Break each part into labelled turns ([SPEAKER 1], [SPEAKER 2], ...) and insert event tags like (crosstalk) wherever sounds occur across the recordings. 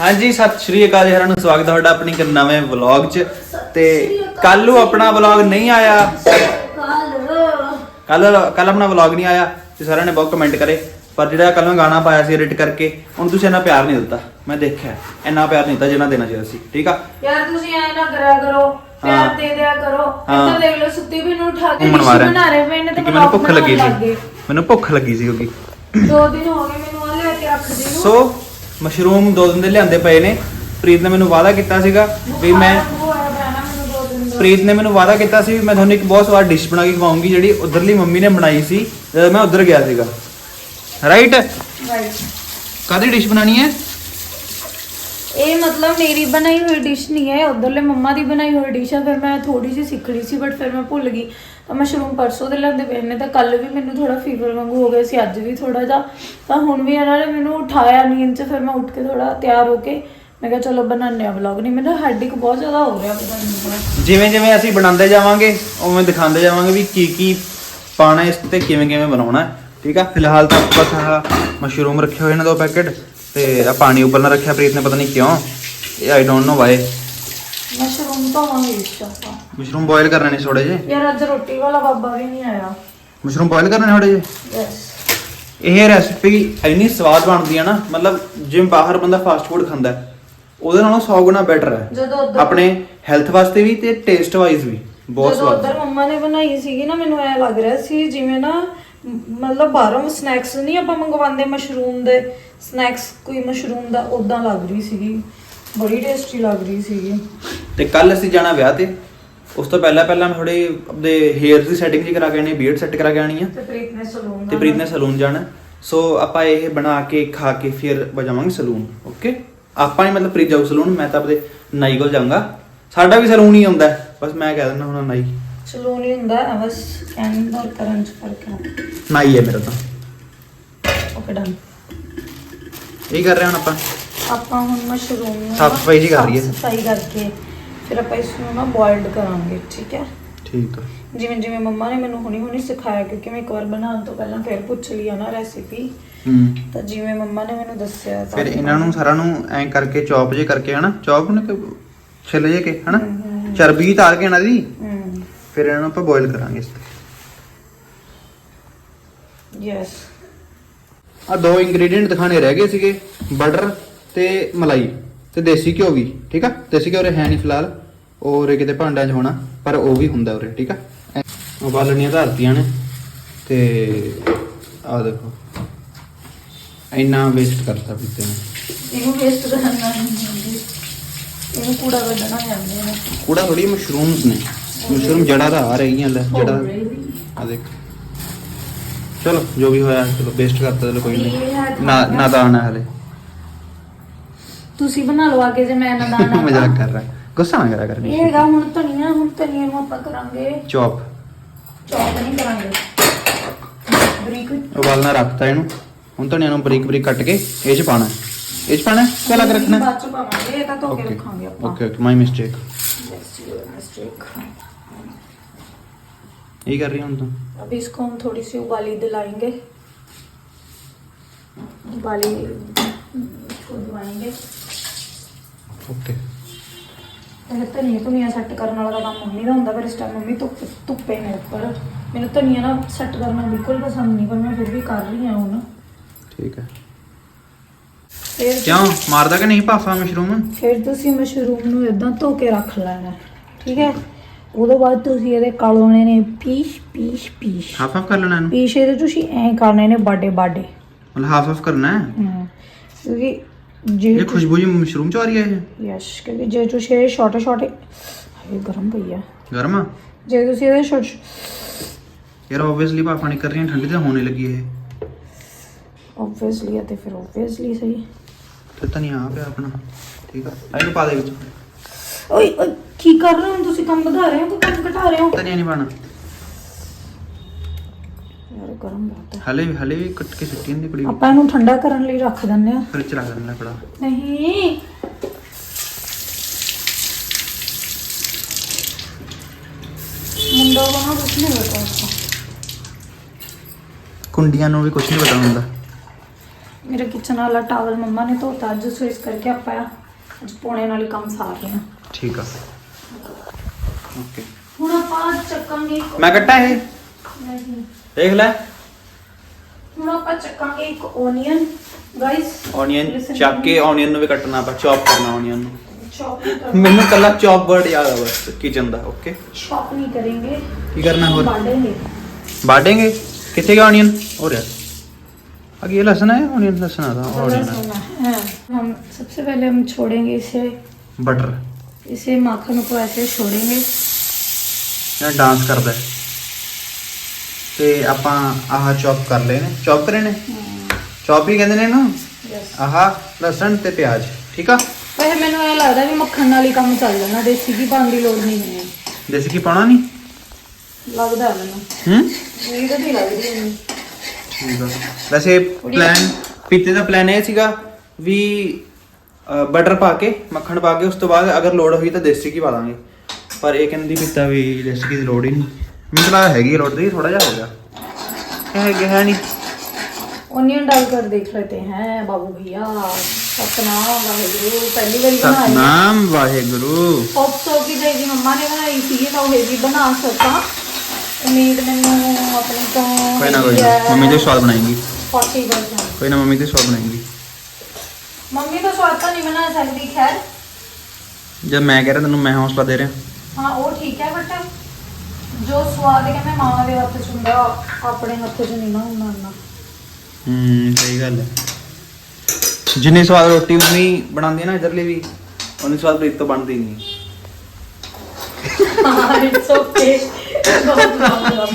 [SPEAKER 1] ਹਾਂਜੀ ਸਤਿ ਸ਼੍ਰੀ ਅਕਾਲ ਜੀ ਸਾਰਿਆਂ ਨੂੰ ਸਵਾਗਤ ਹੈ ਤੁਹਾਡਾ ਆਪਣੀ ਇੱਕ ਨਵੇਂ ਵਲੌਗ 'ਚ। ਤੇ ਕੱਲ ਨੂੰ ਆਪਣਾ ਵਲੌਗ ਨਹੀਂ ਆਇਆ। ਕੱਲ ਕੱਲ ਆਪਣਾ ਵਲੌਗ ਨਹੀਂ ਆਇਆ ਤੇ ਸਾਰਿਆਂ ਨੇ ਬਹੁਤ ਕਮੈਂਟ ਕਰੇ। ਪਰ ਜਿਹੜਾ ਕੱਲ ਮੈਂ ਗਾਣਾ ਪਾਇਆ ਸੀ ਐਡਿਟ ਕਰਕੇ ਹੁਣ ਤੁਸੀਂ ਇੰਨਾ ਪਿਆਰ ਨਹੀਂ ਦਿੱਤਾ। ਮੈਂ ਦੇਖਿਆ ਇੰਨਾ ਪਿਆਰ ਨਹੀਂ ਦਿੱਤਾ ਜਿੰਨਾ ਦੇਣਾ ਚਾਹੀਦਾ ਸੀ ਠੀਕ ਆ?
[SPEAKER 2] ਯਾਰ ਤੁਸੀਂ ਐ ਨਾ ਕਰਿਆ ਕਰੋ ਪਿਆਰ। ਦੇ ਦਿਆ ਕਰੋ।
[SPEAKER 1] ਹਾਂ।
[SPEAKER 2] ਇੱਧਰ ਦੇਖ ਲਓ ਸੁੱਤੀ ਵੀ ਨੂੰ ਉਠਾ ਕੇ
[SPEAKER 1] ਘੁੰਮਣ
[SPEAKER 2] ਡਿਸ਼
[SPEAKER 1] ਮਾਰਿਆ
[SPEAKER 2] ਬਣਾ ਰਹੇ ਪਏ ਨੇ ਤੇ
[SPEAKER 1] ਕਿਉਂਕਿ ਮੈਨੂੰ ਭੁੱਖ ਲੱਗੀ ਸੀ। ਮੈਨੂੰ ਭੁੱਖ ਲੱਗੀ ਸੀ ਕਿਉਂਕਿ।
[SPEAKER 2] ਦੋ ਦਿਨ ਹੋ ਗਏ ਮੈਨੂੰ ਉਹ ਲੈ ਕੇ ਰੱਖਦੀ ਨੂੰ।
[SPEAKER 1] ਸੋ ਮਸ਼ਰੂਮ ਦੋ ਦਿਨ ਦੇ ਲਿਆਂਦੇ ਪਏ ਨੇ। ਪ੍ਰੀਤ ਨੇ ਮੈਨੂੰ ਵਾਅਦਾ ਕੀਤਾ ਸੀਗਾ ਵੀ ਮੈਂ ਪ੍ਰੀਤ ਨੇ ਮੈਨੂੰ ਵਾਅਦਾ ਕੀਤਾ ਸੀ ਵੀ ਮੈਂ ਤੁਹਾਨੂੰ ਇੱਕ ਬਹੁਤ ਸਵਾਦ ਡਿਸ਼ ਬਣਾ ਕੇ ਖਵਾਉਂਗੀ ਜਿਹੜੀ ਉਧਰਲੀ ਮੰਮੀ ਨੇ ਬਣਾਈ ਸੀ ਜਦੋਂ ਮੈਂ ਉਧਰ ਗਿਆ ਸੀਗਾ। ਰਾਈਟ. ਕਾਦੀ ਡਿਸ਼ ਬਣਾਣੀ ਹੈ?
[SPEAKER 2] ਇਹ ਮਤਲਬ ਮੇਰੀ ਬਣਾਈ ਹੋਈ ਡਿਸ਼ ਨਹੀਂ ਹੈ ਉਧਰਲੇ ਮੰਮਾ ਦੀ ਬਣਾਈ ਹੋਈ ਡਿਸ਼ ਹੈ ਫਿਰ ਮੈਂ ਥੋੜੀ ਜਿਹੀ ਸਿੱਖ ਲਈ ਸੀ ਬਟ ਫਿਰ ਮੈਂ ਭੁੱਲ ਗਈ। ਤਾਂ ਮਸ਼ਰੂਮ ਪਰਸੋਂ ਦੇ ਲੈਂਦੇ ਪਏ ਨੇ ਤਾਂ ਕੱਲ ਵੀ ਮੈਨੂੰ ਥੋੜਾ ਫੀਵਰ ਵਾਂਗੂ ਹੋ ਗਿਆ ਸੀ ਅੱਜ ਵੀ ਥੋੜਾ ਜਿਹਾ। ਤਾਂ ਹੁਣ ਵੀ ਇਹਨਾਂ ਨੇ ਮੈਨੂੰ ਉਠਾਇਆ ਨੀਂਦ 'ਚ ਫਿਰ ਮੈਂ ਉੱਠ ਕੇ ਥੋੜਾ ਤਿਆਰ ਹੋ ਕੇ ਮੈਂ ਕਿਹਾ ਚਲੋ ਬਣਾਉਂਦੇ ਆ ਵਲੌਗ ਨਹੀਂ ਮੇਰਾ ਹੈਡਿਕ ਬਹੁਤ ਜ਼ਿਆਦਾ ਹੋ ਰਿਹਾ ਪਤਾ ਨਹੀਂ ਕਿਉਂ।
[SPEAKER 1] ਜਿਵੇਂ ਜਿਵੇਂ ਅਸੀਂ ਬਣਾਉਂਦੇ ਜਾਵਾਂਗੇ ਉਵੇਂ ਦਿਖਾਉਂਦੇ ਜਾਵਾਂਗੇ ਵੀ ਕੀ ਕੀ ਪਾਣਾ ਇਸ ਤੇ ਕਿਵੇਂ ਕਿਵੇਂ ਬਣਾਉਣਾ ਹੈ। ਠੀਕ ਆ? ਫਿਲਹਾਲ ਤਾਂ ਬਸ ਆਹ ਮਸ਼ਰੂਮ ਰੱਖੇ ਹੋਏ ਨੇ ਦੋ ਪੈਕੇਟ ਤੇ ਆ ਪਾਣੀ ਉਬਲਣਾ ਰੱਖਿਆ ਪ੍ਰੀਤ ਨੇ ਪਤਾ ਨਹੀਂ ਕਿਉਂ। ਇਹ
[SPEAKER 2] I don't know why
[SPEAKER 1] mushroom boil ਕਰਨੇ ਨੇ ਥੋੜੇ ਜਿਹੇ?
[SPEAKER 2] ਯਾਰ ਅੱਜ ਰੋਟੀ ਵਾਲਾ ਬਾਬਾ ਵੀ ਨਹੀਂ ਆਇਆ।
[SPEAKER 1] ਮਸ਼ਰੂਮ ਬੋਇਲ ਕਰਨੇ ਥੋੜੇ
[SPEAKER 2] ਯੈਸ
[SPEAKER 1] ਇਹ ਰੈਸਿਪੀ ਇੰਨੀ ਸਵਾਦ ਬਣਦੀ ਆ ਨਾ ਮਤਲਬ ਜਿਵੇਂ ਬਾਹਰ ਬੰਦਾ ਫਾਸਟ ਫੂਡ ਖਾਂਦਾ ਹੈ, ਉਹਦੇ ਨਾਲੋਂ 100 ਗੁਣਾ ਬੈਟਰ ਹੈ।
[SPEAKER 2] ਜਦੋਂ ਉੱਧਰ
[SPEAKER 1] ਆਪਣੇ ਹੈਲਥ ਵਾਸਤੇ ਵੀ ਤੇ ਟੇਸਟ ਵਾਈਜ਼ ਵੀ ਬਹੁਤ
[SPEAKER 2] ਜਦੋਂ
[SPEAKER 1] ਸਵਾਦ।
[SPEAKER 2] ਉਧਰ ਮੰਮਾ ਨੇ ਬਣਾਈ ਸੀਗੀ ਨਾ ਮੈਨੂੰ ਐ ਲੱਗ ਰਿਹਾ ਸੀ ਜਿਵੇਂ ਨਾ ਮ- ਮਤਲਬ ਬਾਹਰੋਂ ਸਨੈਕਸ ਨਹੀਂ ਆਪਾਂ ਮੰਗਵਾਉਂਦੇ ਮਸ਼ਰੂਮ ਦੇ ਸਨੈਕਸ ਕੋਈ ਮਸ਼ਰੂਮ ਦਾ ਉਦਾਂ ਲੱਗ ਰਹੀ ਸੀਗੀ। ਬੜੀ ਟੇਸਟੀ ਲੱਗ ਰਹੀ ਸੀਗੀ।
[SPEAKER 1] ਤੇ ਕੱਲ ਅਸੀਂ ਜਾਣਾ ਵਿਆਹ ਤੇ। ਉਸ ਤੋਂ ਪਹਿਲਾਂ ਪਹਿਲਾਂ ਮੈਂ ਥੋੜੇ ਆਪਣੇ ਹੇਅਰ ਦੀ ਸੈਟਿੰਗ ਜੀ ਕਰਾ ਕੇ ਆਣੀ ਬੀਅਰਡ ਸੈੱਟ ਕਰਾ ਕੇ ਆਣੀ ਆ।
[SPEAKER 2] ਤੇ ਪ੍ਰੀਤ ਨੇ ਸਲੂਨ
[SPEAKER 1] ਤੇ ਪ੍ਰੀਤ ਨੇ ਸਲੂਨ ਜਾਣਾ। ਸੋ ਆਪਾਂ ਇਹ ਬਣਾ ਕੇ ਖਾ ਕੇ ਫਿਰ ਵਜਾਵਾਂਗੇ ਸਲੂਨ ਓਕੇ ਆਪਾਂ ਨਹੀਂ ਮਤਲਬ ਪ੍ਰੀਤ ਜਾਊ ਸਲੂਨ ਮੈਂ ਤਾਂ ਆਪਣੇ ਨਾਈ ਕੋਲ ਜਾਊਂਗਾ। ਸਾਡਾ ਵੀ ਸਲੂਨ ਹੀ ਹੁੰਦਾ ਹੈ, ਬਸ ਮੈਂ ਕਹਿ ਦਿੰਦਾ ਹੁਣ ਨਾਈ।
[SPEAKER 2] ਸਲੂਨ ਹੀ ਹੁੰਦਾ ਹੈ, ਬਸ ਸਕੈਨ ਔਰ ਕਰਨ ਚ ਫ਼ਰਕ ਹੈ।
[SPEAKER 1] ਨਾਈ ਹੈ ਮੇਰਾ ਤਾਂ।
[SPEAKER 2] ਓਕੇ ਡਨ
[SPEAKER 1] ਇਹ ਕਰ ਰਹੇ ਹੁਣ ਆਪਾਂ।
[SPEAKER 2] ਆਪਾਂ ਹੁਣ ਮਸ਼ਰੂਮ ਨੂੰ
[SPEAKER 1] ਸਾਫ਼ ਸਫ਼ਾਈ ਜੀ ਕਰ ਰਹੀ ਹੈ।
[SPEAKER 2] ਸਾਫ਼ ਸਫ਼ਾਈ ਕਰਕੇ ਫਿਰ ਆਪਾਂ ਇਸ ਨੂੰ ਨਾ ਬੋਇਲਡ ਕਰਾਂਗੇ ਠੀਕ ਹੈ?
[SPEAKER 1] ਠੀਕ ਆ।
[SPEAKER 2] ਜਿਵੇਂ ਜਿਵੇਂ ਮੰਮਾ ਨੇ ਮੈਨੂੰ ਹੁਣੀ ਹੁਣੀ ਸਿਖਾਇਆ ਕਿਉਂਕਿ ਮੈਂ ਇੱਕ ਵਾਰ ਬਣਾਉਣ ਤੋਂ ਪਹਿਲਾਂ ਫਿਰ ਪੁੱਛ ਲਈ ਆ ਨਾ ਰੈਸਿਪੀ
[SPEAKER 1] ਹੂੰ।
[SPEAKER 2] ਤਾਂ ਜਿਵੇਂ ਮੰਮਾ ਨੇ ਮੈਨੂੰ ਦੱਸਿਆ ਤਾਂ
[SPEAKER 1] ਫਿਰ ਇਹਨਾਂ ਨੂੰ ਸਾਰਾ ਨੂੰ ਐਂ ਕਰਕੇ ਚੌਪ ਜੇ ਕਰਕੇ ਹਨਾ? ਚੌਪ ਨੂੰ ਕਿ ਛਿੱਲ ਜੇ ਕੇ ਹਨਾ। ਚਰਬੀ ਤਾਰ ਕੇ ਇਹਨਾਂ ਦੀ।
[SPEAKER 2] ਹਮ
[SPEAKER 1] ਫਿਰ ਇਹਨਾਂ ਨੂੰ ਆਪਾਂ ਬੋਇਲ ਕਰਾਂਗੇ ਇਸ ਤੇ।
[SPEAKER 2] ਯੈਸ
[SPEAKER 1] ਆ ਦੋ ਇੰਗਰੀਡੀਅੰਟ ਦਿਖਾਣੇ ਰਹਿ ਗਏ ਸੀਗੇ ਬਟਰ ਤੇ ਮਲਾਈ ਤੇ ਦੇਸੀ ਘਿਓ ਵੀ ਠੀਕ ਆ? ਦੇਸੀ ਘਿਓ ਉਰੇ ਹੈ ਨਹੀਂ ਫਿਲਹਾਲ ਉਹ ਉਰੇ ਕਿਤੇ ਭਾਂਡਿਆਂ 'ਚ ਹੋਣਾ ਪਰ ਉਹ ਵੀ ਹੁੰਦਾ ਉਰੇ ਠੀਕ ਆ? ਉਬਾਲਣੀਆਂ ਧਰਤੀਆਂ ਨੇ ਤੇ ਆ ਦੇਖੋ ਇੰਨਾ ਵੇਸਟ ਕਰਤਾ ਪੀਤੇ ਨੇ।
[SPEAKER 2] ਇਹਨੂੰ ਵੇਸਟ ਕਰਨਾ ਨਹੀਂ ਇਹਨੂੰ ਕੂੜਾ ਕੱਢਣਾ ਜਾਂਦੇ ਨੇ।
[SPEAKER 1] ਕੂੜਾ ਥੋੜੀ ਮਸ਼ਰੂਮਸ ਨੇ ਮਸ਼ਰੂਮ ਜੜਾ ਤਾਂ ਆ ਰਹੀਆਂ ਲੈ ਜੜਾ ਆ ਦੇਖ। ਚਲੋ ਜੋ ਵੀ ਹੋਇਆ ਚਲੋ ਵੇਸਟ ਕਰਤਾ ਚਲੋ ਕੋਈ ਨਹੀਂ। ਨਾ ਨਾ ਆਣਾ ਹਲੇ।
[SPEAKER 2] ਤੁਸੀਂ ਬਣਾ ਲਓ ਅੱਗੇ ਜੇ ਮੈਂ ਨਾ ਦਾਣਾ
[SPEAKER 1] ਮਜ਼ਾਕ (laughs) ਕਰ ਰਹਾ ਗੁੱਸਾ ਨਾ ਕਰਿਆ ਕਰ
[SPEAKER 2] ਇਹ ਹੈਗਾ ਹੁਣ ਧਨੀਆ ਹੁਣ ਧਨੀਆ ਨੂੰ ਆਪਾਂ ਕਰਾਂਗੇ
[SPEAKER 1] ਚੌਪ
[SPEAKER 2] ਚੌਪ ਨਹੀਂ ਕਰਾਂਗੇ ਬਰੀਕ
[SPEAKER 1] ਉਬਾਲਣਾ ਰੱਖਤਾ ਇਹਨੂੰ ਹੁਣ ਧਨੀਆ ਨੂੰ ਬਰੀਕ ਬਰੀਕ ਕੱਟ ਕੇ ਇਹ ਚ ਪਾਣਾ ਇਹ ਚ ਪਾਣਾ ਕਿ ਅਲੱਗ ਰੱਖਣਾ
[SPEAKER 2] ਬਾਅਦ ਚ ਪਾਵਾਂਗੇ ਇਹ ਤਾਂ ਧੋ ਕੇ
[SPEAKER 1] ਓਕੇ
[SPEAKER 2] ਰੱਖਾਂਗੇ ਆਪਾਂ
[SPEAKER 1] okay okay my mistake
[SPEAKER 2] Yes, your mistake.
[SPEAKER 1] ਇਹ ਕਰ ਰਹੀ ਹਾਂ ਹੁਣ ਤਾਂ
[SPEAKER 2] अब इसको हम थोड़ी सी उबाली दिलाएंगे उबाली इसको दिलाएंगे
[SPEAKER 1] ਓਕੇ
[SPEAKER 2] ਇਹ ਧਨੀਆ ਧਨੀਆ ਸੈੱਟ ਕਰਨ ਵਾਲਾ ਕੰਮ ਮੰਮੀ ਦਾ ਹੁੰਦਾ ਪਰ ਇਸ ਟਾਈਮ ਮੰਮੀ ਧੁੱਪ ਧੁੱਪੇ ਨੇ ਉੱਪਰ। ਮੈਨੂੰ ਧਨੀਆ ਨਾ ਸੈੱਟ ਕਰਨਾ ਬਿਲਕੁਲ ਪਸੰਦ ਨਹੀਂ ਪਰ ਮੈਂ ਫਿਰ ਵੀ ਕਰ ਰਹੀ ਹਾਂ ਹੁਣ।
[SPEAKER 1] ਠੀਕ ਹੈ।
[SPEAKER 2] ਫਿਰ
[SPEAKER 1] ਕਿਉਂ? ਮਾਰਦਾ ਕਿ ਨਹੀਂ ਪਾਸਾ ਮਸ਼ਰੂਮ
[SPEAKER 2] ਫਿਰ ਤੁਸੀਂ ਮਸ਼ਰੂਮ ਨੂੰ ਇਦਾਂ ਧੋ ਕੇ ਰੱਖ ਲੈਣਾ ਠੀਕ ਹੈ? ਉਦੋਂ ਬਾਅਦ ਤੁਸੀਂ ਇਹਦੇ ਕਾਲੋਣੇ ਨੇ piece piece piece.
[SPEAKER 1] Half half ਕਰ ਲੈਣਾ ਇਹਨੂੰ?
[SPEAKER 2] ਪੀਸ ਇਹਦੇ ਤੁਸੀਂ ਐਂ ਕਰਨੇ ਨੇ ਬਾਡੇ ਬਾਡੇ
[SPEAKER 1] ਮਤਲਬ ਹਾਫ ਹਾਫ ਕਰਨਾ ਹੈ?
[SPEAKER 2] ਹਮ, ਕਿਉਂਕਿ ਜੇ
[SPEAKER 1] ਇਹ ਖੁਸ਼ਬੂ ਜੀ ਮਸ਼ਰੂਮ ਚ ਆ ਰਹੀ ਹੈ ਇਹ
[SPEAKER 2] ਯਸ ਕਿਉਂਕਿ ਜੇ ਤੁਸੀਂ ਇਹ ਛੋਟੇ ਛੋਟੇ ਇਹ ਗਰਮ ਪਈ ਆ
[SPEAKER 1] ਗਰਮ ਆ
[SPEAKER 2] ਜੇ ਤੁਸੀਂ ਇਹਦੇ ਛੋਟੇ
[SPEAKER 1] ਯਾਰ ਆਬਵੀਅਸਲੀ ਭਾਫਾ ਨਹੀਂ ਕਰ ਰਹੀ ਠੰਡੀ ਤਾਂ ਹੋਣੇ ਲੱਗੀ ਇਹ
[SPEAKER 2] ਆਬਵੀਅਸਲੀ ਤੇ ਫਿਰ ਆਬਵੀਅਸਲੀ ਸਹੀ
[SPEAKER 1] ਤੇ ਧਨੀਆ ਆ ਪਿਆ ਆਪਣਾ ਠੀਕ ਆ ਆ ਇਹਨੂੰ ਪਾ ਦੇ ਵਿੱਚ
[SPEAKER 2] ਓਏ ਓਏ ਕੀ ਕਰ ਰਹੇ ਹੋ ਤੁਸੀਂ ਕੰਮ ਵਧਾ ਰਹੇ ਹੋ ਕਿ ਕੰਮ ਘਟਾ ਰਹੇ ਹੋ
[SPEAKER 1] ਧਨੀਆ ਨਹੀਂ ਪਾਣਾ
[SPEAKER 2] ਯਾਰ ਗਰਮ ਬਹੁਤ ਹੈ।
[SPEAKER 1] ਹਲੇ ਵੀ ਹਲੇ ਵੀ ਕੱਟ ਕੇ ਸਿੱਟੀ ਜਾਂਦੀ ਕੁੜੀ
[SPEAKER 2] ਆਪਾਂ ਇਹਨੂੰ ਠੰਡਾ ਕਰਨ ਲਈ ਰੱਖ ਦਿੰਦੇ ਆ
[SPEAKER 1] ਫਿਰ ਚਲਾ ਕਰਨਾ ਕੜਾ
[SPEAKER 2] ਨਹੀਂ। ਮੁੰਡਾ ਵਹਾਂ ਕੁਛ ਨਹੀਂ ਬਤਾ ਉਸਕਾ
[SPEAKER 1] ਕੁੰਡੀਆਂ ਨੂੰ ਵੀ ਕੁਝ ਨਹੀਂ ਪਤਾ ਹੁੰਦਾ।
[SPEAKER 2] ਮੇਰੇ ਕਿਚਨ ਵਾਲਾ ਟਾਵਲ ਮੰਮਾ ਨੇ ਧੋਤਾ ਅੱਜ ਸੋ ਇਸ ਕਰਕੇ ਆਪਾਂ ਅੱਜ ਪੌਣੇ ਨਾਲ ਹੀ ਕੰਮ ਸਾਰ ਰਹੇ ਹਾਂ
[SPEAKER 1] ਠੀਕ ਆ। ਓਕੇ
[SPEAKER 2] ਹੁਣ ਆਪਾਂ ਚੱਕਾਂਗੇ
[SPEAKER 1] ਮੈਂ ਕੱਟਾ ਇਹ?
[SPEAKER 2] ਨਹੀਂ।
[SPEAKER 1] ਦੇਖ ਲੈ।
[SPEAKER 2] ਹੁਣ ਆਪਾਂ ਚੱਕਾਂਗੇ ਇੱਕ ਓਨੀਅਨ ਗਾਇਸ
[SPEAKER 1] ਓਨੀਅਨ ਚੱਕ ਕੇ ਓਨੀਅਨ ਨੂੰ ਵੀ ਕੱਟਣਾ ਆਪਾਂ ਚੌਪ ਕਰਨਾ ਓਨੀਅਨ ਨੂੰ।
[SPEAKER 2] ਚੌਪ
[SPEAKER 1] ਮੈਨੂੰ ਕੱਲਾ ਚੌਪ ਵਰਡ ਯਾਦ ਆ ਬਸ ਕਿਚਨ ਦਾ ਓਕੇ
[SPEAKER 2] ਚੌਪ ਨਹੀਂ ਕਰਾਂਗੇ।
[SPEAKER 1] ਕੀ ਕਰਨਾ ਹੋਰ?
[SPEAKER 2] ਬਾੜਾਂਗੇ
[SPEAKER 1] ਬਾੜਾਂਗੇ ਕਿੱਥੇ ਗਿਆ ਓਨੀਅਨ ਹੋ ਰਿਹਾ। अगे ये लहसुन है ऑनियन लहसुन आता है
[SPEAKER 2] हम सबसे पहले हम छोड़ेंगे इसे
[SPEAKER 1] बटर
[SPEAKER 2] इसे माखन को ऐसे छोड़ेंगे
[SPEAKER 1] डांस करता है ਤੇ ਆਪਾਂ ਆਹ ਚੌਪ ਕਰ ਲਏ ਨੇ। ਚੌਪ ਕਰੇ ਨੇ? ਚੌਪ ਹੀ ਕਹਿੰਦੇ ਨੇ ਨਾ? ਆਹ ਲਸਣ ਤੇ ਪਿਆਜ਼ ਠੀਕ ਆ?
[SPEAKER 2] ਵੈਸੇ ਮੈਨੂੰ ਇਹ ਲੱਗਦਾ ਵੀ ਮੱਖਣ ਨਾਲ ਹੀ ਕੰਮ ਚੱਲ ਜਾਣਾ ਦੇਸੀ ਘੀ ਪਾਉਣ ਦੀ ਲੋੜ ਨਹੀਂ ਹੈ
[SPEAKER 1] ਦੇਸੀ ਕੀ ਪਾਉਣਾ ਨਹੀਂ?
[SPEAKER 2] ਲੱਗਦਾ ਮੈਨੂੰ।
[SPEAKER 1] ਹੂੰ?
[SPEAKER 2] ਮੇਰੀ ਤਾਂ ਨਹੀਂ ਲੱਗਦੀ ਮੈਨੂੰ
[SPEAKER 1] ਠੀਕ ਆ। ਵੈਸੇ ਪਲਾਨ ਪੀਤੇ ਦਾ ਪਲਾਨ ਇਹ ਸੀਗਾ ਵੀ ਬਟਰ ਪਾ ਕੇ ਮੱਖਣ ਪਾ ਕੇ ਉਸ ਤੋਂ ਬਾਅਦ ਅਗਰ ਲੋੜ ਹੋਈ ਤਾਂ ਦੇਸੀ ਘੀ ਪਾ ਦਾਂਗੇ। ਪਰ ਇਹ ਕਹਿੰਦੀ ਪੀਤਾ ਵੀ ਦੇਸੀ ਘੀ ਦੀ ਲੋੜ ਹੀ ਨਹੀਂ। ਮੈਨੂੰ ਤਾਂ ਲੱਗਦਾ ਹੈਗੀ ਆ ਲੋੜ ਦੀ ਥੋੜਾ ਜਿਹਾ ਹੋ ਗਿਆ ਇਹ ਹੈਗਾ ਹੈ ਨਹੀਂ
[SPEAKER 2] ओनियन डालकर देख लेते हैं बाबू भैया सतनाम वाहेगुरु पहली बारी बनाई है
[SPEAKER 1] ਸਤਨਾਮ ਵਾਹਿਗੁਰੂ
[SPEAKER 2] ਹੋਪ ਸੋ ਕਿ ਜੇ ਜੀ ਮੰਮਾ ਨੇ ਬਣਾਈ ਸੀ ਤਾਂ ਉਹ ਵੀ ਬਣਾ ਸਕਾਂ ਉਮੀਦ ਮੈਨੂੰ ਆਪਣੇ ਤੋਂ
[SPEAKER 1] ਕੋਈ ਨਾ ਕੋਈ ਨਾ ਮੰਮੀ ਦੇ ਸਵਾਦ ਬਣਾਏਗੀ
[SPEAKER 2] 40%
[SPEAKER 1] ਕੋਈ ਨਾ ਮੰਮੀ ਤੇ ਸਵਾਦ ਬਣਾਏਗੀ
[SPEAKER 2] ਮੰਮੀ ਤਾਂ ਸਵਾਦ ਤਾਂ ਨਹੀਂ ਬਣਾ ਸਕਦੀ ਖੈਰ
[SPEAKER 1] ਜਦ ਮੈਂ ਕਹਿ ਰਿਹਾ ਤੈਨੂੰ ਮੈਂ ਹੌਸਲਾ ਦੇ ਰਿਹਾ
[SPEAKER 2] ਹਾਂ ਉਹ ਠੀਕ ਹੈ ਬਟ ਜੋ ਸਵਾਦ ਕਹਿੰਦੇ ਮਾਂ ਦੇ ਹੱਥ 'ਚ ਹੁੰਦਾ ਆਪਣੇ ਹੱਥ 'ਚ ਨਹੀਂ ਨਾ ਹੁੰਦਾ ਨਾ
[SPEAKER 1] ਹੂੰ ਸਹੀ ਗੱਲ ਹੈ। ਜਿੰਨੀ ਸਵਾਦ ਰੋਟੀ ਮੰਮੀ ਬਣਾਉਂਦੀ ਹੈ ਨਾ ਇਧਰਲੀ ਵੀ ਉਨੀ ਸਵਾਦ ਪ੍ਰੀਤ ਤੋਂ ਬਣਦੀ ਨਹੀਂ।
[SPEAKER 2] ਹਾਂ ਇਟਸ ਓਕੇ ਬਹੁਤ ਬਹੁਤ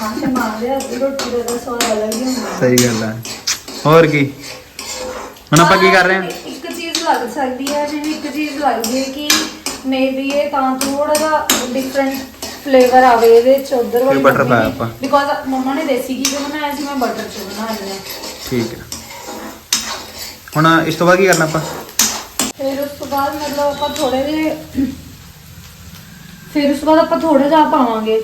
[SPEAKER 2] ਹਾਂ ਤੇ ਮਾਂ ਦੇ ਹੱਥ ਦੀ ਰੋਟੀ ਦਾ ਤਾਂ ਸਵਾਦ ਅਲੱਗ ਹੀ ਹੁੰਦਾ।
[SPEAKER 1] ਸਹੀ ਗੱਲ ਹੈ। ਹੋਰ ਕੀ? ਹੁਣ ਆਪਾਂ ਕੀ ਕਰ ਰਹੇ ਹਾਂ?
[SPEAKER 2] ਇੱਕ ਚੀਜ਼ ਲੱਗ ਸਕਦੀ ਹੈ ਜਿਵੇਂ ਇੱਕ ਚੀਜ਼ ਲੱਗਦੀ ਹੈ ਕਿ ਮੇਬੀ ਇਹ ਤਾਂ ਥੋੜਾ ਜਿਹਾ ਡਿਫਰੈਂਟ ਫਲੇਵਰ ਆਵੇ ਇਹਦੇ ਚ ਉਧਰ ਵਾਲੀ
[SPEAKER 1] butter ਪਾਇਆ ਆਪਾਂ।
[SPEAKER 2] ਬਿਕੋਜ਼ ਮੰਮਾ ਨੇ ਦੇਸੀ ਘੀ ਚ ਬਣਾਇਆ ਸੀ ਮੈਂ ਬਟਰ ਚ ਬਣਾਇਆ ਹੈ।
[SPEAKER 1] ਠੀਕ ਹੈ। ਹੁਣ ਇਸ ਤੋਂ ਬਾਅਦ ਕੀ ਕਰਨਾ ਆਪਾਂ?
[SPEAKER 2] ਫਿਰ ਉਸ ਤੋਂ ਬਾਅਦ ਮਤਲਬ ਆਪਾਂ ਥੋੜੇ ਜਿਹੇ ਫਿਰ ਉਸ ਤੋਂ ਬਾਅਦ ਆਪਾਂ ਥੋੜਾ ਜਿਹਾ ਪਾਵਾਂਗੇ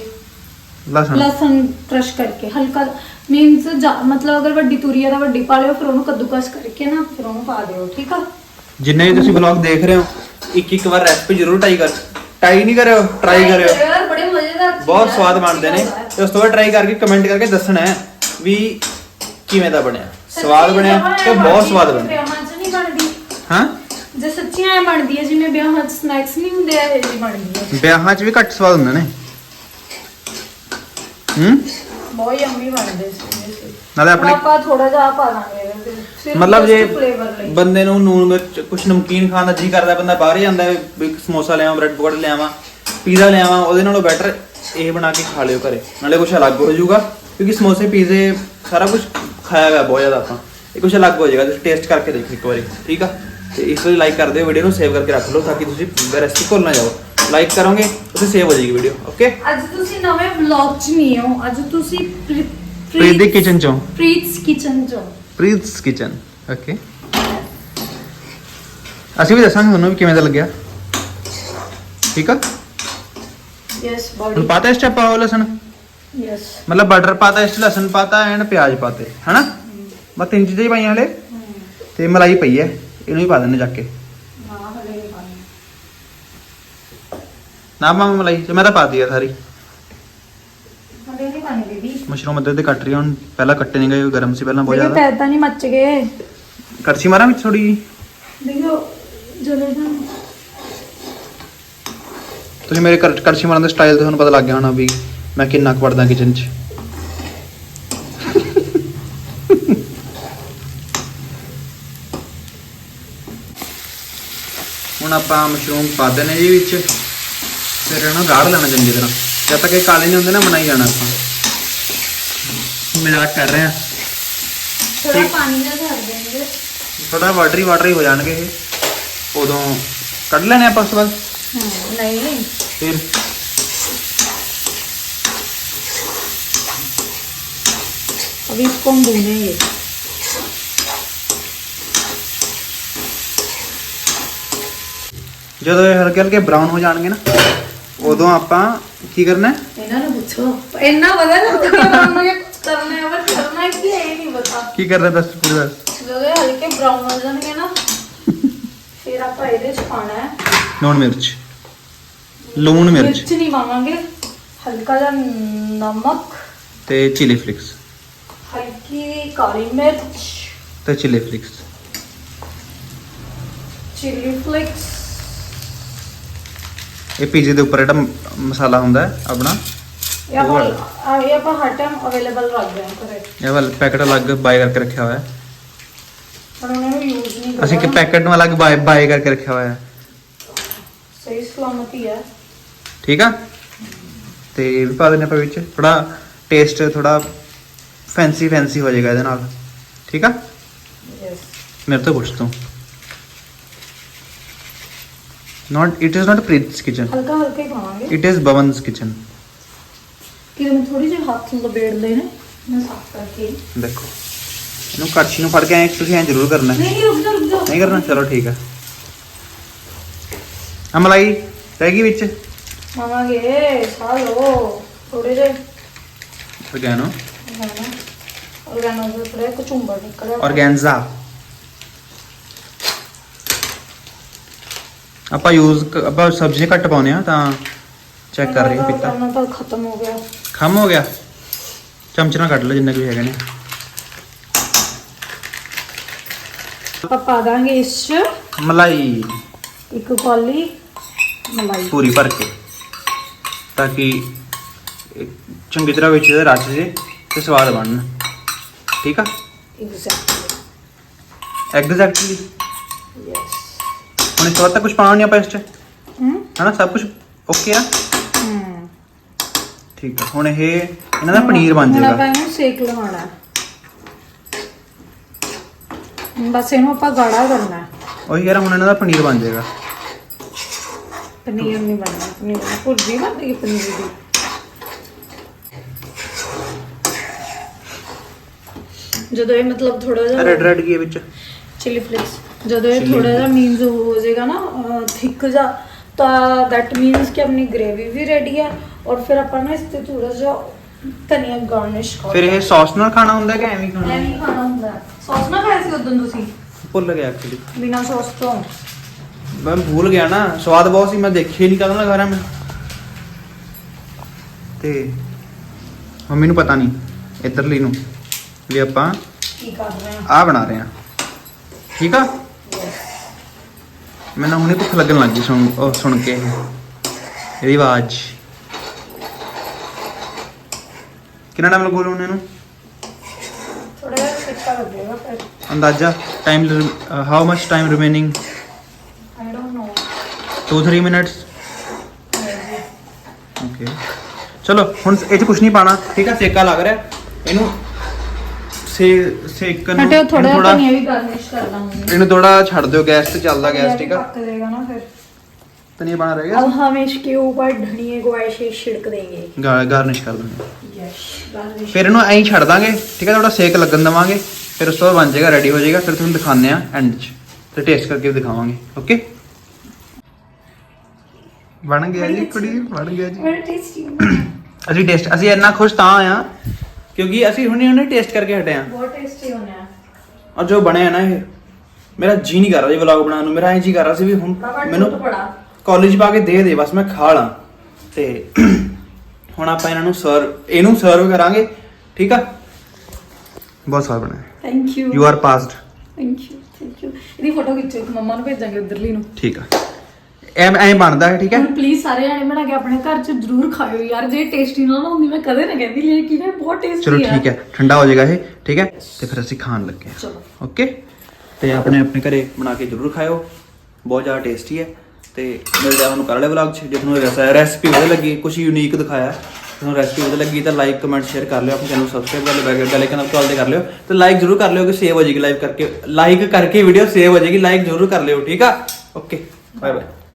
[SPEAKER 1] ਲਸਣ।
[SPEAKER 2] ਲਸਣ ਕ੍ਰਸ਼ ਕਰਕੇ ਹਲਕਾ ਮੀਨਸ ਮਤਲਬ ਅਗਰ ਵੱਡੀ ਤੁਰੀ ਹੈ ਤਾਂ ਵੱਡੀ ਪਾ ਲਿਓ ਫਿਰ ਉਹਨੂੰ ਕੱਦੂਕਸ ਕਰਕੇ ਨਾ ਫਿਰ ਉਹਨੂੰ ਪਾ ਦਿਓ ਠੀਕ ਆ?
[SPEAKER 1] ਜਿੰਨੇ ਵੀ ਤੁਸੀਂ ਵਲੌਗ ਦੇਖ ਰਹੇ ਹੋ ਇੱਕ ਇੱਕ ਵਾਰ ਰੈਸਪੀ ਜ਼ਰੂਰ ਟਰਾਈ ਕਰ। ਟਰਾਈ ਨਹੀਂ ਕਰਿਓ ਟਰਾਈ ਕਰਿਓ।
[SPEAKER 2] ਯਾਰ ਬੜੇ ਮਜ਼ੇਦਾਰ ਚੀਜ਼
[SPEAKER 1] ਬਹੁਤ ਸਵਾਦ ਬਣਦੇ ਨੇ। ਤੇ ਉਸ ਤੋਂ ਬਾਅਦ ਟਰਾਈ ਕਰਕੇ ਕਮੈਂਟ ਕਰਕੇ ਦੱਸਣਾ ਹੈ ਵੀ ਕਿਵੇਂ ਦਾ ਬਣਿਆ। ਸਵਾਦ ਬਣਿਆ ਤੇ
[SPEAKER 2] ਐਂ
[SPEAKER 1] ਬਹੁਤ ਸਵਾਦ ਬਣਿਆ।
[SPEAKER 2] ਵਿਆਹਾਂ 'ਚ ਨਹੀਂ ਬਣਦੀ।
[SPEAKER 1] ਹਾਂ?
[SPEAKER 2] ਜੇ ਸੱਚੀਆਂ ਐ ਬਣਦੀ ਹੈ ਜਿਵੇਂ ਵਿਆਹਾਂ 'ਚ ਸਨੈਕਸ ਨਹੀਂ ਹੁੰਦੇ ਇਹ ਜੀ ਬਣਦੀ ਹੈ।
[SPEAKER 1] ਵਿਆਹਾਂ 'ਚ ਵੀ ਘੱਟ ਸਵਾਦ ਹੁੰਦੇ ਨੇ। ਹੂੰ?
[SPEAKER 2] ਬਹੁਤ ਯੰਮੀ ਬਣਦੇ ਸੀ।
[SPEAKER 1] ਨਾਲੇ ਆਪਣੇ
[SPEAKER 2] ਆਪਾਂ ਥੋੜਾ ਜਿਹਾ ਪਾ ਦਾਂਗੇ ਇਹਦੇ ਵਿੱਚ, ਸਿਰਫ
[SPEAKER 1] ਮਤਲਬ ਜੇ
[SPEAKER 2] ਫਲੇਵਰ ਲਈ।
[SPEAKER 1] ਬੰਦੇ ਨੂੰ ਨੂਨ ਮਿਰਚ ਕੁਛ ਨਮਕੀਨ ਖਾਣ ਦਾ ਜੀ ਕਰਦਾ ਬੰਦਾ ਬਾਹਰ ਹੀ ਜਾਂਦਾ ਵੀ ਇੱਕ ਸਮੋਸਾ ਲਿਆਵਾਂ ਬ੍ਰੈਡ ਪਕੌੜੇ ਲਿਆਵਾਂ ਪੀਜ਼ਾ ਲਿਆਵਾਂ ਉਹਦੇ ਨਾਲੋਂ ਬੈਟਰ ਇਹ ਬਣਾ ਕੇ ਖਾ ਲਿਓ ਘਰੇ। ਨਾਲੇ ਕੁਛ ਅਲੱਗ ਹੋ ਜਾਊਗਾ ਕਿਉਂਕਿ ਸਮੋਸੇ ਪੀਜ਼ੇ ਸਾਰਾ ਕੁਝ ਖਾਇਆ ਹੋਇਆ ਬਹੁਤ ਜ਼ਿਆਦਾ ਆਪਾਂ। ਇਹ ਕੁਛ ਅਲੱਗ ਹੋ ਜਾਏਗਾ ਤੁਸੀਂ ਟੇਸਟ ਕਰਕੇ ਦੇਖੋ ਇੱਕ ਵਾਰੀ ਠੀਕ ਆ? ਤੇ ਇਸ ਲਈ ਲਾਈਕ ਕਰ ਦਿਓ ਵੀਡੀਓ ਨੂੰ ਸੇਵ ਕਰਕੇ ਰੱਖ ਲਓ ਤਾਂ ਕਿ ਤੁਸੀਂ ਰੈਸਪੀ ਭੁੱਲ ਨਾ ਜਾਓ। ਲਾਈਕ ਕਰੋਗੇ ਉੱਥੇ ਸੇਵ ਹੋ ਜਾਏਗੀ ਵੀਡੀਓ ਓਕੇ
[SPEAKER 2] ਅੱਜ ਤੁਸੀਂ ਨਵੇਂ ਵਲੌਗ 'ਚ ਨਹੀਂ ਹੋ ਅੱਜ ਤੁਸੀਂ
[SPEAKER 1] ਪ੍ਰੀਤ ਦੀ ਕਿਚਨ ਚੋਂ
[SPEAKER 2] ਪ੍ਰੀਤਸ ਕਿਚਨ 'ਚ ਹੋ
[SPEAKER 1] ਪ੍ਰੀਤਸ ਕਿਚਨ ਓਕੇ ਅਸੀਂ ਵੀ ਦੱਸਾਂਗੇ ਤੁਹਾਨੂੰ ਵੀ ਕਿਵੇਂ ਦਾ ਲੱਗਿਆ ਠੀਕ ਆ
[SPEAKER 2] ਯੈਸ
[SPEAKER 1] ਹੁਣ
[SPEAKER 2] ਬੋਡੀ
[SPEAKER 1] ਪਾਤਾ ਇਸ ਚ ਆਪਾਂ ਉਹ ਲਸਣ
[SPEAKER 2] ਯੈਸ
[SPEAKER 1] ਮਤਲਬ ਬਟਰ ਪਾਤਾ ਇਸ ਚ ਲਸਣ ਪਾਤਾ ਐਂਡ ਪਿਆਜ਼ ਪਾਤੇ ਹਨਾ ਬਸ ਤਿੰਨ ਚੀਜ਼ਾਂ ਹੀ ਪਾਈਆਂ ਹਲੇ ਤੇ ਮਲਾਈ ਪਈ ਹੈ ਇਹਨੂੰ ਵੀ ਪਾ ਜਾ ਕੇ
[SPEAKER 2] ਨਾ ਹਲੇ ਨਹੀਂ ਪਾਣੀ
[SPEAKER 1] ਨਾ ਮਾਂ ਮਲਾਈ ਤੇ ਮੈਂ ਤਾਂ ਪਾਤੀ ਆ ਸਾਰੀ ਮਸ਼ਰੂਮ ਅੱਧੇ ਤੇ ਕੱਟ ਰਹੀ ਆ, ਹੁਣ ਪਹਿਲਾਂ ਕੱਟੇ ਨਹੀਂ ਗਏ ਗਰਮ ਸੀ ਪਹਿਲਾਂ ਬਹੁਤ
[SPEAKER 2] ਦੇਖੋ
[SPEAKER 1] ਜ਼ਿਆਦਾ।
[SPEAKER 2] ਪੈਰ ਤਾਂ ਨਹੀਂ ਮੱਚ ਗਏ।
[SPEAKER 1] ਕੜਛੀ ਮਾਰਾਂ ਵਿੱਚ ਥੋੜੀ
[SPEAKER 2] ਦੇਖੋ ਜਦੋਂ ਨਾ
[SPEAKER 1] ਤੁਸੀਂ ਮੇਰੇ ਕੜ- ਕੜਛੀ ਮਾਰਨ ਦੇ ਸਟਾਈਲ ਤੋਂ ਤੁਹਾਨੂੰ ਪਤਾ ਲੱਗ ਗਿਆ ਹੋਣਾ ਵੀ ਮੈਂ ਕਿੰਨਾ ਕੁ ਪੜਦਾ ਕਿਚਨ 'ਚ। ਹੁਣ ਆਪਾਂ ਮਸ਼ਰੂਮ ਪਾ ਦੇਣੇ ਜੀ ਵਿੱਚ। ਫਿਰ ਇਹਨਾਂ ਨੂੰ ਗਾੜ ਲੈਣਾ ਚੰਗੀ ਤਰ੍ਹਾਂ। ਜਦ ਤੱਕ ਇਹ ਕਾਲੇ ਨਹੀਂ ਹੁੰਦੇ ਨਾ ਬਣਾਈ ਜਾਣਾ ਆਪਾਂ। ਮਜ਼ਾਕ ਕਰ ਰਹੇ ਆ
[SPEAKER 2] ਥੋੜਾ
[SPEAKER 1] ਠੀਕ।
[SPEAKER 2] ਪਾਣੀ ਦਾ ਧਰ ਦੇਂਗੇ
[SPEAKER 1] ਥੋੜਾ ਵਾਟਰੀ ਵਾਟਰੀ ਹੋ ਜਾਣਗੇ ਇਹ ਉਦੋਂ ਕੱਢ ਲੈਣੇ ਆਪਾਂ ਉਸ ਤੋਂ ਬਾਅਦ
[SPEAKER 2] ਹਾਂ ਨਹੀਂ
[SPEAKER 1] ਫਿਰ
[SPEAKER 2] अभी इसको हम भूनेंगे
[SPEAKER 1] ਜਦੋਂ ਇਹ ਹਲਕੇ ਹਲਕੇ ਬਰਾਊਨ ਹੋ ਜਾਣਗੇ ਨਾ ਉਦੋਂ ਆਪਾਂ ਕੀ ਕਰਨਾ ਹੈ
[SPEAKER 2] ਇਹਨਾਂ ਨੂੰ ਪੁੱਛੋ ਇੰਨਾ ਪਤਾ ਨਾ ਕਿ ਕੀ
[SPEAKER 1] ਕਰ ਰਿਹਾ ਦੱਸ ਪੂਰੀ ਦੱਸ
[SPEAKER 2] ਜਦੋਂ ਇਹ ਹਲਕੇ ਬਰਾਊਨ ਹੋ ਜਾਣਗੇ ਨਾ ਫਿਰ ਆਪਾਂ ਇਹਦੇ ਚ ਪਾਣਾ ਹੈ।
[SPEAKER 1] ਲੂਣ ਮਿਰਚ। ਲੂਣ ਮਿਰਚ।
[SPEAKER 2] ਮਿਰਚ ਨਹੀਂ ਪਾਵਾਂਗੇ ਹਲਕਾ ਜਿਹਾ ਨਮਕ।
[SPEAKER 1] ਤੇ ਚਿਲੀ ਫਲਿਕਸ
[SPEAKER 2] ਹਲਕੀ ਕਾਲੀ ਮਿਰਚ।
[SPEAKER 1] ਤੇ ਚਿਲੀ ਫਲਿਕਸ
[SPEAKER 2] ਚਿਲੀ ਫਲੇਕਸ
[SPEAKER 1] ਇਹ ਪੀਜ਼ੇ ਦੇ ਉੱਪਰ ਜਿਹੜਾ ਮ- ਮਸਾਲਾ ਹੁੰਦਾ ਹੈ ਆਪਣਾ
[SPEAKER 2] ਇਹ ਆਪਾਂ ਆ- ਇਹ ਆਪਾਂ ਹਰ ਟਾਈਮ ਅਵੇਲੇਬਲ ਰੱਖਦੇ ਹਾਂ ਘਰੇ।
[SPEAKER 1] ਇਹ ਵਾਲਾ ਪੈਕਟ ਅਲੱਗ ਬਾਈ ਕਰਕੇ ਰੱਖਿਆ ਹੋਇਆ ਹੈ।
[SPEAKER 2] ਪਰ ਉਹਨਾਂ ਨੂੰ ਯੂਜ਼ ਨਹੀਂ
[SPEAKER 1] ਅਸੀਂ ਕਿ। ਪੈਕਟ ਨੂੰ ਅਲੱਗ ਬਾਈ ਬਾਈ ਕਰਕੇ ਰੱਖਿਆ ਹੋਇਆ ਹੈ।
[SPEAKER 2] ਸਹੀ ਸਲਾਮਤੀ ਹੈ
[SPEAKER 1] ਠੀਕ ਆ? ਤੇ ਇਹ ਵੀ ਪਾ ਦਿੰਦੇ ਆਪਾਂ ਵਿੱਚ। ਥੋੜਾ ਟੇਸਟ ਥੋੜਾ ਫੈਂਸੀ ਫੈਂਸੀ ਹੋ ਜਾਏਗਾ ਇਹਦੇ ਨਾਲ। ਠੀਕ ਆ?
[SPEAKER 2] ਯੈਸ
[SPEAKER 1] ਮੇਰੇ ਤੋਂ ਪੁੱਛ ਤੂੰ। Not it is not ਪ੍ਰੀਤ's kitchen
[SPEAKER 2] ਹਲਕਾ ਹਲਕਾ ਹੀ ਪਾਵਾਂਗੇ।
[SPEAKER 1] It is ਬਵਨ's kitchen
[SPEAKER 2] ਕਿ ਮੈਂ ਥੋੜੀ ਜਿਹੀ ਹੱਥ ਲਬੇੜ ਲਏ ਨੇ। ਮੈਂ ਸਾਫ਼ ਕਰਕੇ।
[SPEAKER 1] ਦੇਖੋ ਇਹਨੂੰ ਕੜਛੀ ਨੂੰ ਫੜ ਕੇ ਐ ਤੁਸੀਂ ਐ ਜ਼ਰੂਰ ਕਰਨਾ।
[SPEAKER 2] ਨਹੀਂ ਨਹੀਂ ਰੁਕ ਜਾ ਰੁਕ ਜਾ।
[SPEAKER 1] ਨਹੀਂ ਕਰਨਾ ਚਲੋ ਠੀਕ ਆ। ਆ ਮਲਾਈ ਰਹਿ ਗਈ ਵਿੱਚ।
[SPEAKER 2] ਮਾਵਾਂਗੇ ਸਾਲੋ ਥੋੜੇ ਜਿਹੇ। ਔਰਗਾਨੋ ਦੇ ਥੋੜੇ ਕਚੁੰਬਰ ਨਿਕਲਿਆ
[SPEAKER 1] organza ਆਪਾਂ ਯੂਜ਼ ਆਪਾਂ ਸਬਜ਼ੀਆਂ ਘੱਟ ਪਾਉਨੇ ਆ ਤਾਂ ਚੈੱਕ ਕਰ ਰਹੀ ਹਾਂ ਪਿੱਤਾ।
[SPEAKER 2] ਖਤਮ ਹੋ ਗਿਆ।
[SPEAKER 1] ਖਮ ਹੋ ਗਿਆ। ਚਮਚ ਨਾਲ ਕੱਢ ਲਓ ਜਿੰਨੇ ਕੁ ਵੀ ਹੈਗੇ ਨੇ।
[SPEAKER 2] ਆਪਾਂ ਪਾ ਦਾਂਗੇ ਇਸ ਚ
[SPEAKER 1] ਮਲਾਈ।
[SPEAKER 2] ਇੱਕ ਕੌਲੀ ਮਲਾਈ।
[SPEAKER 1] ਪੂਰੀ ਭਰ ਕੇ। ਤਾਂ ਕਿ ਚੰਗੀ ਤਰ੍ਹਾਂ ਵਿੱਚ ਰਚ ਜੇ ਤੇ ਸਵਾਦ ਬਣਨ। ਠੀਕ ਆ?
[SPEAKER 2] ਐਗਜ਼ੈਕਟਲੀ
[SPEAKER 1] ਐਗਜ਼ੈਕਟਲੀ
[SPEAKER 2] ਯੈਸ
[SPEAKER 1] ਹੁਣ ਇਸ ਤੋਂ ਬਾਅਦ ਤਾਂ ਕੁਝ ਪਾਉਣਾ ਨਹੀਂ ਆਪਾਂ ਇਸ ਚ। ਹਨਾ ਸਭ ਕੁਝ ਓਕੇ ਆ? ਠੀਕ ਆ। ਹੁਣ ਇਹ ਇਹਨਾਂ ਦਾ ਪਨੀਰ ਬਣ
[SPEAKER 2] ਹੁਣ ਆਪਾਂ
[SPEAKER 1] ਜਾਏਗਾ
[SPEAKER 2] ਇਹਨੂੰ ਸੇਕ ਲਵਾਉਣਾ। ਹੈ ਬਸ ਇਹਨੂੰ ਆਪਾਂ ਗਾੜਾ ਕਰਨਾ। ਹੈ
[SPEAKER 1] ਉਹੀ ਯਾਰ ਹੁਣ ਇਹਨਾਂ ਦਾ ਪਨੀਰ ਬਣ ਜਾਏਗਾ।
[SPEAKER 2] ਪਨੀਰ ਨਹੀਂ ਬਣਨਾ। ਪਨੀਰ ਭੁਰਜੀ ਬਣਦੀ ਹੈ ਪਨੀਰ ਦੀ? ਜਦੋਂ ਇਹ ਮਤਲਬ ਥੋੜਾ ਜਿਹਾ
[SPEAKER 1] ਰੈਡ ਰੈਡ ਕੀ ਹੈ ਵਿੱਚ?
[SPEAKER 2] ਚਿਲੀ ਫਲੇਕਸ ਜਦੋਂ ਇਹ ਥੋੜਾ ਜਿਹਾ ਮੀਨਸ ਹੋ ਜਾਏਗਾ ਨਾ ਥਿਕ ਜਾ ਤਾਂ ਦੈਟ ਮੀਨਸ ਕਿ ਆਪਣੀ ਗ੍ਰੇਵੀ ਵੀ ਰੈਡੀ ਹੈ ਔਰ ਫਿਰ ਆਪਾਂ ਨਾ ਇਸ ਤੇ ਥੋੜਾ ਜਿਹਾ ਧਨੀਆ ਗਾਰਨਿਸ਼ ਕਰ
[SPEAKER 1] ਫਿਰ ਇਹ ਸੌਸ ਨਾਲ ਖਾਣਾ ਹੁੰਦਾ ਕਿ ਐਵੇਂ ਹੀ ਖਾਣਾ?
[SPEAKER 2] ਐਵੇਂ ਖਾਣਾ ਹੁੰਦਾ। ਸੌਸ ਨਾ ਖਾਇਆ ਸੀ ਉਦੋਂ ਤੁਸੀਂ?
[SPEAKER 1] ਭੁੱਲ ਗਿਆ ਐਕਚੁਅਲੀ
[SPEAKER 2] ਬਿਨਾ ਸੌਸ ਤੋਂ।
[SPEAKER 1] ਮੈਂ ਭੁੱਲ ਗਿਆ ਨਾ ਸਵਾਦ ਬਹੁਤ ਸੀ ਮੈਂ ਦੇਖਿਆ ਨਹੀਂ ਕਦੋਂ ਲਗਾ ਰਿਹਾ ਮੈਂ। ਤੇ ਮੰਮੀ ਨੂੰ ਪਤਾ ਨਹੀਂ ਇੱਧਰਲੀ ਨੂੰ ਵੀ ਆਪਾਂ
[SPEAKER 2] ਕੀ ਕਰ ਰਹੇ ਹਾਂ
[SPEAKER 1] ਆਹ ਬਣਾ ਰਹੇ ਹਾਂ ਠੀਕ ਆ? ਮੈਨੂੰ ਹੁਣੇ ਭੁੱਖ ਲੱਗਣ ਲੱਗੀ ਸੁਣ ਉਹ ਸੁਣ ਕੇ ਇਹ। ਇਹਦੀ ਆਵਾਜ਼। ਕਿੰਨਾ ਟਾਈਮ ਲੱਗੂ ਉਹਨੇ? ਨੂੰ
[SPEAKER 2] ਥੋੜਾ ਜਿਹਾ ਸਿੱਕਾ ਲੱਗੇਗਾ ਫਿਰ।
[SPEAKER 1] ਅੰਦਾਜ਼ਾ? Time how much time remaining
[SPEAKER 2] I don't know
[SPEAKER 1] 2-3 minutes okay ਚਲੋ ਹੁਣ ਇਹ ਚ ਕੁਝ ਨਹੀਂ ਪਾਣਾ। ਠੀਕ ਆ ਸੇਕਾ ਲੱਗ ਰਿਹਾ। ਇਹਨੂੰ ਸੇ ਸੇਕਣ ਨੂੰ
[SPEAKER 2] ਥੋੜਾ ਜਿਹਾ ਧਨੀਆ ਵੀ ਗਾਰਨਿਸ਼ ਕਰ ਦਾਂਗੇ।
[SPEAKER 1] ਇਹਨੂੰ ਥੋੜਾ ਛੱਡ ਦਿਓ ਗੈਸ ਤੇ ਚੱਲਦਾ ਗੈਸ ਠੀਕ ਆ?
[SPEAKER 2] ਪੱਕ ਜਾਏਗਾ ਨਾ ਫਿਰ।
[SPEAKER 1] ਧਨੀਆ ਬਣਾ ਰਹਿ ਗਿਆ
[SPEAKER 2] अब हम इसके ऊपर धनिए को ऐसे छिड़क देंगे
[SPEAKER 1] ਗਾਰਨਿਸ਼ ਕਰ ਦਿੰਦੇ
[SPEAKER 2] यस गार्निश
[SPEAKER 1] ਫਿਰ ਇਹਨੂੰ ਐਂ ਹੀ ਛੱਡ ਦਾਂਗੇ ਠੀਕ ਹੈ ਥੋੜਾ ਸੇਕ ਲੱਗਣ ਦਵਾਂਗੇ ਫਿਰ ਉਸ ਤੋਂ ਬਾਅਦ ਬਣ ਜਾਏਗਾ ਰੈਡੀ ਹੋ ਜਾਏਗਾ ਫਿਰ ਤੁਹਾਨੂੰ ਦਿਖਾਉਂਦੇ ਆ ਐਂਡ 'ਚ ਤੇ ਟੇਸਟ ਕਰਕੇ ਵੀ ਦਿਖਾਵਾਂਗੇ ਓਕੇ ਬਣ ਗਿਆ ਜੀ ਕੁੜੀ ਬਣ ਗਿਆ ਜੀ
[SPEAKER 2] very tasty
[SPEAKER 1] ਅਸੀਂ ਟੇਸਟ ਅਸੀਂ ਇੰਨਾ ਖੁਸ਼ ਤਾਂ ਆ ਕਿਉਂਕਿ ਅਸੀਂ ਹੁਣੇ ਹੁਣੇ ਟੇਸਟ ਕਰਕੇ ਹਟੇ ਆ
[SPEAKER 2] बहुत tasty होने हैं
[SPEAKER 1] ਔਰ ਜੋ ਬਣਿਆ ਨਾ ਇਹ ਮੇਰਾ ਜੀ ਨਹੀਂ ਕਰ ਰਿਹਾ ਜੀ ਵਲੌਗ ਬਣਾਉਣ ਨੂੰ ਮੇਰਾ ਐਂ ਜੀ ਕਰ ਰਿਹਾ ਸੀ ਵੀ ਹੁਣ
[SPEAKER 2] पापा
[SPEAKER 1] ਮੈਨੂੰ
[SPEAKER 2] टूट पड़ा
[SPEAKER 1] ਕਾਲਜ ਪਾ ਕੇ ਦੇ ਦੇ ਬਸ ਮੈਂ ਖਾ ਲਾਂ। ਤੇ ਹੁਣ ਆਪਾਂ ਇਹਨਾਂ ਨੂੰ ਸਰਵ ਇਹਨੂੰ ਸਰਵ ਕਰਾਂਗੇ ਠੀਕ ਆ? ਬਹੁਤ ਸਵਾਦ ਬਣਿਆ।
[SPEAKER 2] Thank you
[SPEAKER 1] you are passed
[SPEAKER 2] thank you thank you ਇਹਦੀ ਫੋਟੋ ਖਿੱਚੋ ਇੱਕ ਮੰਮਾ ਨੂੰ ਭੇਜਾਂਗੇ ਉਧਰਲੀ ਨੂੰ।
[SPEAKER 1] ਠੀਕ ਆ। ਐ ਐ ਬਣਦਾ ਹੈ ਠੀਕ ਹੈ?
[SPEAKER 2] ਪਲੀਜ਼ ਸਾਰੇ ਜਾਣੇ ਬਣਾ ਕੇ ਆਪਣੇ ਘਰ 'ਚ ਜ਼ਰੂਰ ਖਾਇਓ ਯਾਰ ਜੇ ਟੇਸਟੀ ਨਾ ਨਾ ਹੁੰਦੀ ਮੈਂ ਕਦੇ ਨਾ ਕਹਿੰਦੀ ਲੇਕਿਨ ਇਹ ਬਹੁਤ ਟੇਸਟੀ
[SPEAKER 1] ਚਲੋ ਠੀਕ ਹੈ ਠੰਡਾ ਹੋ ਜਾਏਗਾ ਇਹ ਠੀਕ ਹੈ? ਤੇ ਫਿਰ ਅਸੀਂ ਖਾਣ ਲੱਗੇ
[SPEAKER 2] ਚਲੋ।
[SPEAKER 1] ਓਕੇ ਤੇ ਆਪਣੇ ਆਪਣੇ ਘਰੇ ਬਣਾ ਕੇ ਜ਼ਰੂਰ ਖਾਇਓ। ਬਹੁਤ ਜ਼ਿਆਦਾ ਟੇਸਟੀ ਹੈ। ਤੇ ਮਿਲਦੇ ਆ ਤੁਹਾਨੂੰ ਕੱਲ੍ਹ ਵਾਲੇ ਵਲੌਗ 'ਚ, ਜੇ ਤੁਹਾਨੂੰ ਰੈਸਪੀ ਵਧੀਆ ਲੱਗੀ ਕੁਝ ਯੂਨੀਕ ਦਿਖਾਇਆ, ਤੁਹਾਨੂੰ ਰੈਸਪੀ ਵਧੀਆ ਲੱਗੀ ਤਾਂ ਲਾਈਕ ਕਮੈਂਟ ਸ਼ੇਅਰ ਕਰ ਲਿਓ, ਆਪਣੇ ਚੈਨਲ ਨੂੰ ਸਬਸਕ੍ਰਾਈਬ ਕਰ ਲਿਓ ਬੈਲ ਬੈਲ ਆਈਕਨ ਕਾਲ ਤੇ ਕਰ ਲਿਓ, ਤੇ ਲਾਈਕ ਜ਼ਰੂਰ ਕਰ ਲਿਓ ਕਿ ਸੇਵ ਹੋ ਜਾਏਗੀ ਲਾਈਵ ਕਰਕੇ ਲਾਈਕ ਕਰਕੇ ਵੀਡੀਓ ਸੇਵ ਹੋ ਜਾਏਗੀ ਲਾਈਕ ਜ਼ਰੂਰ ਕਰ ਲਿਓ, ਠੀਕ ਆ? Okay bye bye